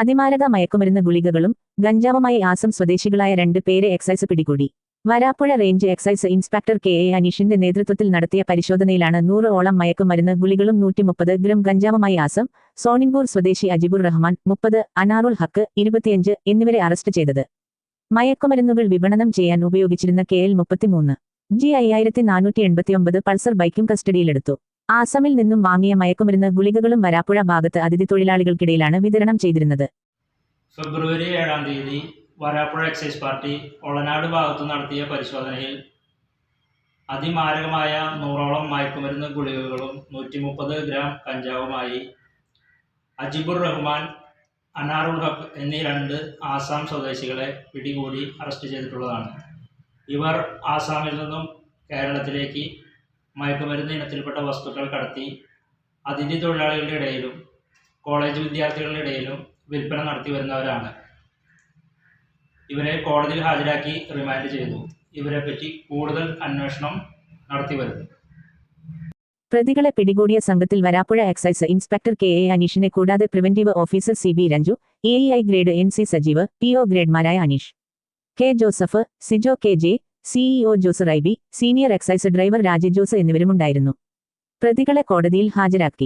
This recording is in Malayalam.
അതിമാരക മയക്കുമരുന്ന് ഗുളികകളും ഗഞ്ചാവുമായി ആസം സ്വദേശികളായ രണ്ട് പേരെ എക്സൈസ് പിടികൂടി. Varappuzha range excise inspector K A അനീഷിന്റെ നേതൃത്വത്തിൽ നടത്തിയ പരിശോധനയിലാണ് നൂറ് ഓളം മയക്കുമരുന്ന് ഗുളികളും നൂറ്റിമുപ്പത് ഗ്രം ഗഞ്ചാവുമായി ആസം സോണിൻപൂർ സ്വദേശി അജിബുർ റഹ്മാൻ മുപ്പത് അനാറുൽ ഹക്ക് ഇരുപത്തിയഞ്ച് എന്നിവരെ അറസ്റ്റ് ചെയ്തത്. മയക്കുമരുന്നുകൾ വിപണനം ചെയ്യാൻ ഉപയോഗിച്ചിരുന്ന കെ എൽ മുപ്പത്തിമൂന്ന് ജി അയ്യായിരത്തി നാനൂറ്റി എൺപത്തിയൊമ്പത് പൾസർ ബൈക്കും കസ്റ്റഡിയിലെടുത്തു. ആസാമിൽ നിന്നും വാങ്ങിയ മയക്കുമരുന്ന് ഗുളികകളും വരാപ്പുഴ ഭാഗത്ത് അതിഥി തൊഴിലാളികൾക്കിടയിലാണ് വിതരണം ചെയ്തിരുന്നത്. ഫെബ്രുവരി ഏഴാം തീയതി വരാപ്പുഴ എക്സൈസ് പാർട്ടി ഒളനാട് ഭാഗത്ത് നടത്തിയ പരിശോധനയിൽ അതിമാരകമായ നൂറോളം മയക്കുമരുന്ന് ഗുളികകളും നൂറ്റി മുപ്പത് ഗ്രാം കഞ്ചാവുമായി അജിബുർ റഹ്മാൻ അനാറുൽ ഹക്ക് എന്നീ രണ്ട് ആസാം സ്വദേശികളെ പിടികൂടി അറസ്റ്റ് ചെയ്തിട്ടുള്ളതാണ്. ഇവർ ആസാമിൽ നിന്നും കേരളത്തിലേക്ക് മയക്കുമരുന്ന് ഇനത്തിൽപ്പെട്ട വസ്തുക്കൾ കടത്തി അതിഥി തൊഴിലാളികളുടെ ഇടയിലും കോളേജ് വിദ്യാർത്ഥികളുടെ ഇടയിലും വിൽപ്പന നടത്തി വരുന്നവരാണ്. ഇവരെ കോടതിയിൽ ഹാജരാക്കി റിമാൻഡ് ചെയ്തു. ഇവരെ പറ്റി കൂടുതൽ അന്വേഷണം നടത്തി വരുന്നു. പ്രതികളെ പിടികൂടിയ സംഘത്തിൽ Varappuzha excise inspector K A അനീഷിനെ കൂടാതെ preventive officer C B Ranju A I grade N C Sajeev P O ഗ്രേഡ്മാരായ Aneesh. K Joseph Sijo K J CEO Jose Raibi senior excise driver Raji Jose എന്നിവരുമുണ്ടായിരുന്നു. പ്രതികളെ കോടതിയിൽ ഹാജരാക്കി.